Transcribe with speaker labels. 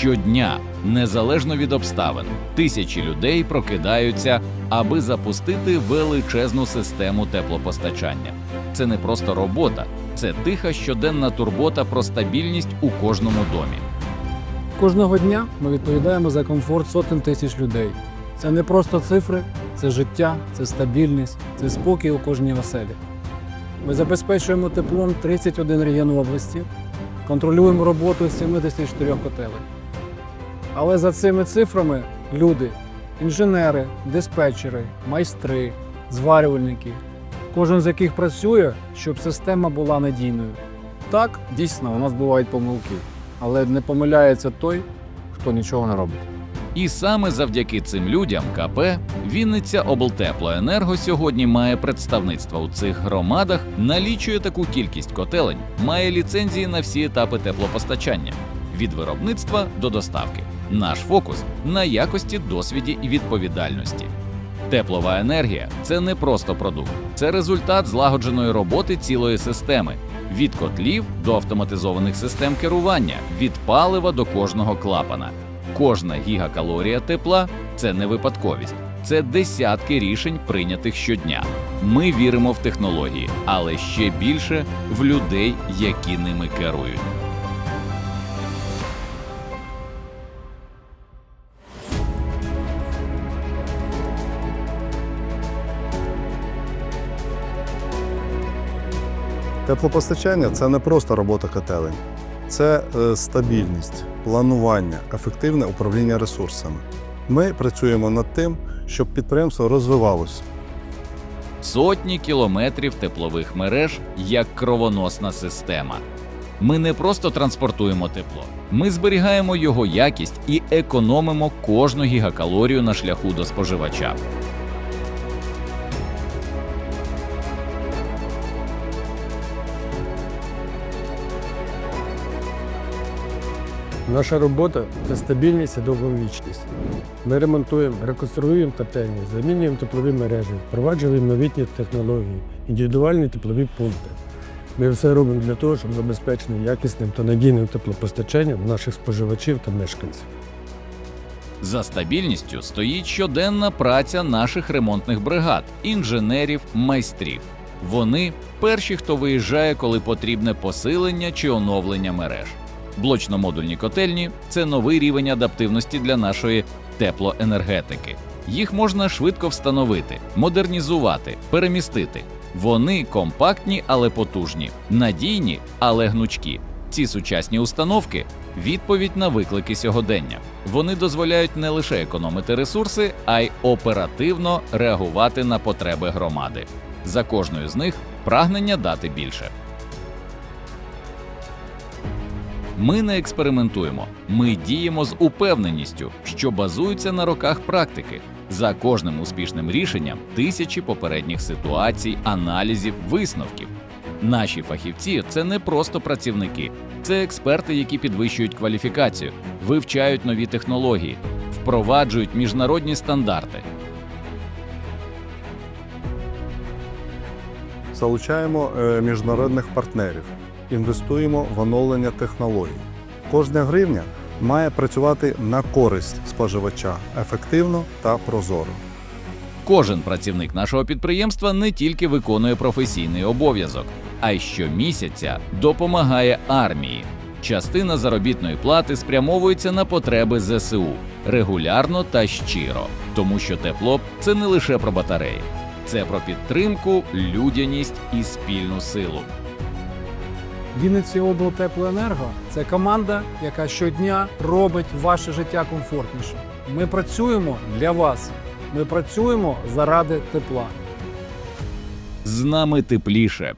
Speaker 1: Щодня, незалежно від обставин, тисячі людей прокидаються, аби запустити величезну систему теплопостачання. Це не просто робота, це тиха щоденна турбота про стабільність у кожному домі.
Speaker 2: Кожного дня ми відповідаємо за комфорт сотень тисяч людей. Це не просто цифри, це життя, це стабільність, це спокій у кожній оселі. Ми забезпечуємо теплом 31 регіон області, контролюємо роботу 74 котелень. Але за цими цифрами люди, інженери, диспетчери, майстри, зварювальники, кожен з яких працює, щоб система була надійною. Так, дійсно, у нас бувають помилки, але не помиляється той, хто нічого не робить.
Speaker 1: І саме завдяки цим людям КП Вінниця облтеплоенерго сьогодні має представництво у цих громадах, налічує таку кількість котелень, має ліцензії на всі етапи теплопостачання від виробництва до доставки. Наш фокус на якості, досвіді і відповідальності. Теплова енергія це не просто продукт, це результат злагодженої роботи цілої системи. Від котлів до автоматизованих систем керування, від палива до кожного клапана. Кожна гігакалорія тепла це не випадковість, це десятки рішень, прийнятих щодня. Ми віримо в технології, але ще більше в людей, які ними керують.
Speaker 3: Теплопостачання це не просто робота котелень, це е, стабільність, планування, ефективне управління ресурсами. Ми працюємо над тим, щоб підприємство розвивалося.
Speaker 1: Сотні кілометрів теплових мереж як кровоносна система. Ми не просто транспортуємо тепло, ми зберігаємо його якість і економимо кожну гігакалорію на шляху до споживача.
Speaker 2: Наша робота це стабільність і довговічність. Ми ремонтуємо, реконструюємо котельні, замінюємо теплові мережі, впроваджуємо новітні технології, індивідуальні теплові пункти. Ми все робимо для того, щоб забезпечити якісним та надійним теплопостачанням наших споживачів та мешканців.
Speaker 1: За стабільністю стоїть щоденна праця наших ремонтних бригад, інженерів, майстрів. Вони перші, хто виїжджає, коли потрібне посилення чи оновлення мереж. Блочно-модульні котельні це новий рівень адаптивності для нашої теплоенергетики. Їх можна швидко встановити, модернізувати, перемістити. Вони компактні, але потужні, надійні, але гнучкі. Ці сучасні установки відповідь на виклики сьогодення. Вони дозволяють не лише економити ресурси, а й оперативно реагувати на потреби громади. За кожною з них прагнення дати більше. Ми не експериментуємо, ми діємо з упевненістю, що базується на роках практики. За кожним успішним рішенням тисячі попередніх ситуацій, аналізів, висновків. Наші фахівці це не просто працівники, це експерти, які підвищують кваліфікацію, вивчають нові технології, впроваджують міжнародні стандарти.
Speaker 3: Залучаємо е, міжнародних партнерів, інвестуємо в оновлення технологій. Кожна гривня має працювати на користь споживача ефективно та прозоро.
Speaker 1: Кожен працівник нашого підприємства не тільки виконує професійний обов'язок, а й щомісяця допомагає армії. Частина заробітної плати спрямовується на потреби ЗСУ регулярно та щиро, тому що тепло це не лише про батареї, це про підтримку, людяність і спільну силу.
Speaker 2: Вінниці облтеплоенерго це команда, яка щодня робить ваше життя комфортніше. Ми працюємо для вас. Ми працюємо заради тепла.
Speaker 1: З нами тепліше,